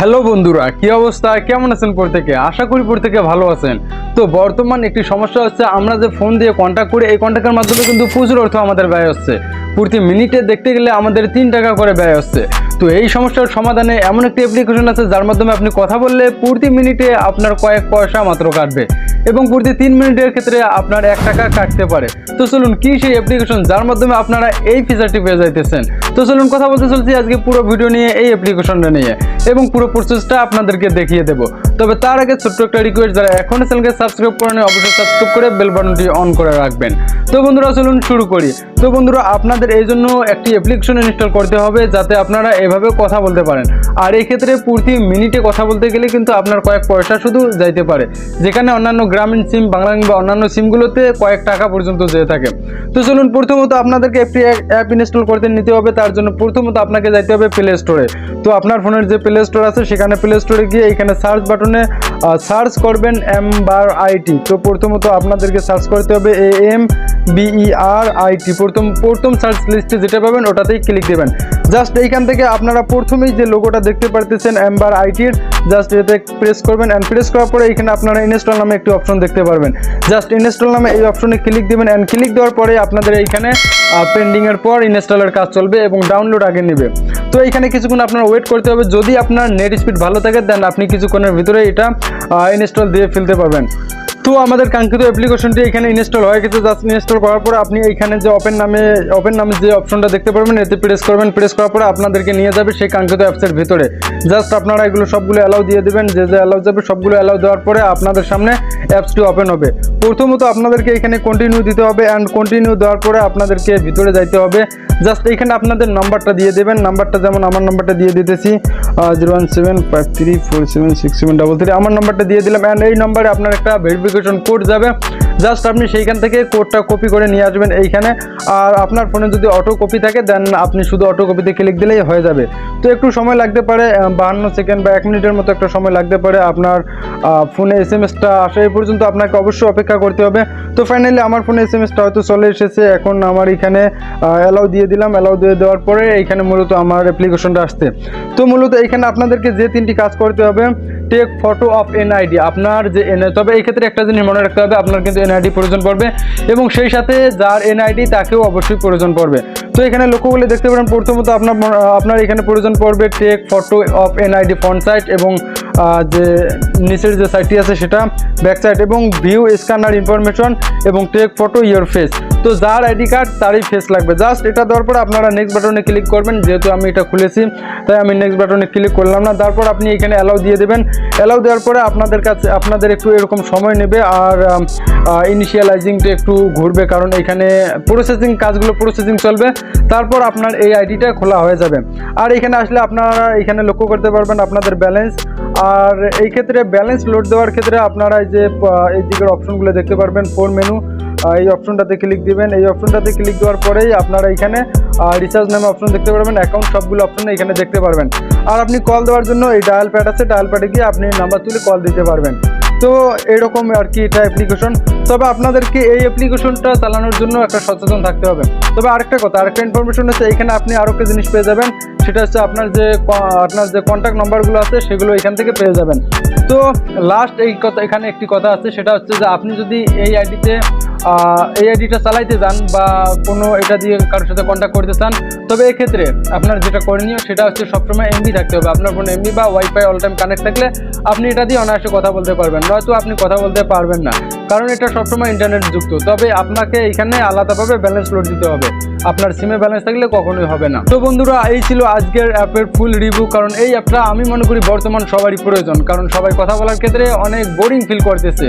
Hello বন্ধুরা, কি অবস্থা? কেমন আছেন প্রত্যেকে? আশা করি প্রত্যেকে ভালো আছেন। তো বর্তমান একটি সমস্যা হচ্ছে, আমরা যে ফোন দিয়ে কন্ট্যাক্ট করি, এই কন্ট্যাক্টের মাধ্যমে কিন্তু প্রচুর অর্থ আমাদের ব্যয় হচ্ছে। প্রতি মিনিটে দেখতে গেলে আমাদের তিন টাকা করে ব্যয় হচ্ছে। তো এই সমস্যার সমাধানে এমন একটি অ্যাপ্লিকেশন আছে, যার মাধ্যমে আপনি কথা বললে প্রতি মিনিটে আপনার কয়েক পয়সা মাত্র কাটবে। এবং প্রতি তিন মিনিটের ক্ষেত্রে আপনার এক টাকা কাটতে পারে। তো চলুন, কি সেই অ্যাপ্লিকেশন যার মাধ্যমে আপনারা এই ফিচারটি পেয়ে যাইতেছেন? তো চলুন, কথা বলতে চলছি আজকে পুরো ভিডিও নিয়ে এই অ্যাপ্লিকেশনটা নিয়ে এবং পুরো প্রসেসটা আপনাদেরকে দেখিয়ে দেবো। তবে তার আগে ছোট্ট একটা রিকোয়েস্ট যারা এখনও চ্যানেলকে সাবস্ক্রাইব করেনি অবশ্যই সাবস্ক্রাইব করে বেল বাটনটি অন করে রাখবেন। তো বন্ধুরা, চলুন শুরু করি। তো বন্ধুরা, আপনাদের এই জন্য একটি অ্যাপ্লিকেশন ইনস্টল করতে হবে, যাতে আপনারা এভাবে কথা বলতে পারেন। আর এই ক্ষেত্রে প্রতি মিনিটে কথা বলতে গেলে কিন্তু আপনার কয়েক পয়সা শুধু যাইতে পারে। যেখানে অন্যান্য গ্রামীণ সিম, বাংলা বা অন্যান্য সিমগুলোতে কয়েক টাকা পর্যন্ত যেয়ে থাকে। তো চলুন, প্রথমত আপনাদেরকে একটি অ্যাপ ইনস্টল করতে নিতে হবে। তার জন্য প্রথমত আপনাকে যাইতে হবে প্লে স্টোরে তো আপনার ফোনের যে প্লে স্টোর আছে, সেখানে প্লে স্টোরে গিয়ে এখানে সার্চ বাটনে সার্চ করবেন এম বার আইটি তো প্রথমত আপনাদেরকে সার্চ করতে হবে এ এম বিইআর আইটি প্রথম প্রথম সার্চ লিস্টে যেটা পাবেন, ওটাতেই ক্লিক দেবেন। জাস্ট এইখান থেকে আপনারা প্রথমেই যে লোগোটা দেখতে পারতেছেন এমবার আইটির জাস্ট এতে প্রেস করবেন অ্যান্ড প্রেস করার পরে এখানে আপনারা ইনস্টল নামে একটি অপশন দেখতে পারবেন। জাস্ট ইনস্টল নামে এই অপশনে ক্লিক দেবেন অ্যান্ড ক্লিক দেওয়ার পরে আপনাদের এইখানে পেন্ডিংয়ের পর ইনস্টলের কাজ চলবে এবং ডাউনলোড আগে নেবে। তো এইখানে কিছুক্ষণ আপনার ওয়েট করতে হবে। যদি আপনার নেট স্পিড ভালো থাকে দেন আপনি কিছুক্ষণের ভিতরে এটা ইনস্টল দিয়ে ফেলতে পারবেন। তো আমাদের কাঙ্ক্ষিত অ্যাপ্লিকেশনটি এখানে ইনস্টল হয়ে। গেছে জাস্ট ইনস্টল করার পরে আপনি এখানে যে ওপেন নামে ওপেন নামে যে অপশনটা দেখতে পারবেন, এতে প্রেস করবেন। প্রেস করার পরে আপনাদেরকে নিয়ে যাবে সেই কাঙ্ক্ষিত অ্যাপসের ভিতরে। জাস্ট আপনারা এগুলো সবগুলো অ্যালাউ দিয়ে দেবেন। যে যে অ্যালাউ যাবে সবগুলো অ্যালাউ দেওয়ার পরে আপনাদের সামনে অ্যাপসটি ওপেন হবে। প্রথমত আপনাদেরকে এখানে কন্টিনিউ দিতে হবে অ্যান্ড কন্টিনিউ দেওয়ার পরে আপনাদেরকে ভিতরে যাইতে হবে। জাস্ট এখানে আপনাদের নাম্বারটা দিয়ে দেবেন। নাম্বারটা যেমন আমার নাম্বারটা দিয়ে দিতেছি zero one seven five three four seven six seven double three আমার নাম্বারটা দিয়ে দিলাম অ্যান্ড এই নাম্বারে আপনার একটা ভেরিফিকেশন কোড যাবে। জাস্ট আপনি সেইখান থেকে কোডটা কপি করে নিয়ে আসবেন এইখানে। আর আপনার ফোনে যদি অটো কপি থাকে দেন আপনি শুধু অটো কপিতে ক্লিক দিলেই হয়ে যাবে। তো একটু সময় লাগতে পারে বাহান্ন সেকেন্ড বা এক মিনিটের মতো একটা সময় লাগতে পারে। আপনার ফোনে এস এম এসটা আসা এই পর্যন্ত আপনাকে অবশ্যই অপেক্ষা করতে হবে। তো ফাইনালি আমার ফোনে এস এম এসটা হয়তো চলে এসেছে। এখন আমার এখানে অ্যালাউ দিয়ে দিলাম। অ্যালাউ দিয়ে দেওয়ার পরে এইখানে মূলত আমার অ্যাপ্লিকেশনটা আসছে। তো মূলত এইখানে আপনাদেরকে যে তিনটি কাজ করতে হবে টেক ফটো অফ এনআইডি আপনার যে এন তবে এই ক্ষেত্রে একটা জিনিস মনে রাখতে হবে, আপনার কিন্তু এনআইডি প্রয়োজন পড়বে এবং সেই সাথে যার এনআইডি তাকেও অবশ্যই প্রয়োজন পড়বে। তো এখানে লক্ষ্য করলে দেখতে পারেন। প্রথমত আপনার আপনার এখানে প্রয়োজন পড়বে take photo of NID front side এবং যে নিচের যে সাইটটি আছে সেটা ব্যাক সাইড এবং ভিউ স্ক্যানার ইনফরমেশন এবং টেক ফটো ইয়ার ফেস তো যার আইডি কার্ড, তারই ফেস লাগবে। জাস্ট এটা দেওয়ার পর আপনারা নেক্সট বাটনে ক্লিক করবেন, যেহেতু আমি এটা খুলেছি, তাই আমি নেক্সট বাটনে ক্লিক করলাম না। তারপর আপনি এখানে অ্যালাউ দিয়ে দেবেন। অ্যালাউ দেওয়ার পরে আপনাদের কাছে, আপনাদের একটু এরকম সময় নেবে আর ইনিশিয়ালাইজিংটা একটু ঘুরবে, কারণ এখানে প্রসেসিং কাজগুলো প্রসেসিং চলবে। তারপর আপনার এই আইডিটা খোলা হয়ে যাবে। আর এখানে আসলে আপনারা এখানে লক্ষ্য করতে পারবেন আপনাদের ব্যালেন্স আর এই ক্ষেত্রে ব্যালেন্স লোড দেওয়ার ক্ষেত্রে আপনারা এই যে এই দিকের অপশনগুলো দেখতে পারবেন ফোর মেনু এই অপশনটাতে ক্লিক দিবেন। এই অপশনটাতে ক্লিক দেওয়ার পরেই আপনারা এখানে রিচার্জ নামে অপশন দেখতে পারবেন। অ্যাকাউন্ট সবগুলো অপশন এখানে দেখতে পারবেন। আর আপনি কল দেওয়ার জন্য এই ডায়াল প্যাড আছে। ডায়াল প্যাডে গিয়ে আপনি নাম্বার তুলে কল দিতে পারবেন। তো এরকম আর কি এটা অ্যাপ্লিকেশন তবে আপনাদেরকে এই অ্যাপ্লিকেশনটা চালানোর জন্য একটা সচেতন থাকতে হবে। তবে আরেকটা কথা, আরেকটা ইনফরমেশন হচ্ছে এখানে আপনি আরও একটা জিনিস পেয়ে যাবেন। সেটা হচ্ছে আপনার যে আপনার যে কন্ট্যাক্ট নাম্বারগুলো আছে, সেগুলো এখান থেকে পেয়ে যাবেন। তো লাস্ট এই কথা, এখানে একটি কথা আছে। সেটা হচ্ছে যে আপনি যদি এই আইডিতে এই আইডিটা চালাইতে যান বা কোনো এটা দিয়ে কারোর সাথে কন্ট্যাক্ট করতে চান, তবে এক্ষেত্রে আপনার যেটা করণীয় সেটা হচ্ছে সবসময় এমবি থাকতে হবে। আপনার ফোনে এমবি বা ওয়াইফাই অল টাইম কানেক্ট থাকলে আপনি এটা দিয়ে অনায়াসে কথা বলতে পারবেন। নয়তো আপনি কথা বলতে পারবেন না। কারণ এটা সবসময় ইন্টারনেট যুক্ত। তবে আপনাকে এখানে আলাদাভাবে ব্যালেন্স লোড দিতে হবে। আপনার সিমে ব্যালেন্স থাকলে কখনোই হবে না। তো বন্ধুরা, এই ছিল আজকের অ্যাপের ফুল রিভিউ কারণ এই অ্যাপটা আমি মনে করি বর্তমান সবারই প্রয়োজন। কারণ সবাই কথা বলার ক্ষেত্রে অনেক বোরিং ফিল করতেছে।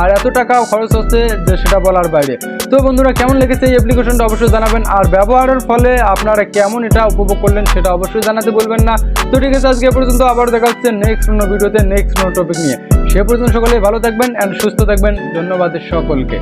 আর এত টাকা খরচ হচ্ছে যে সেটা বলার বাইরে। তো বন্ধুরা, কেমন লেগেছে এই অ্যাপ্লিকেশনটা অবশ্যই জানাবেন। আর ব্যবহারের ফলে আপনারা কেমন এটা উপভোগ করলেন সেটা অবশ্যই জানাতে বলবেন না। তো ঠিক আছে, আজকে পর্যন্ত আবার দেখা হচ্ছে নেক্সট কোনো ভিডিওতে নেক্সট কোনো টপিক নিয়ে। সে পর্যন্ত সকলে ভালো থাকবেন অ্যান্ড সুস্থ থাকবেন। ধন্যবাদ সকলকে।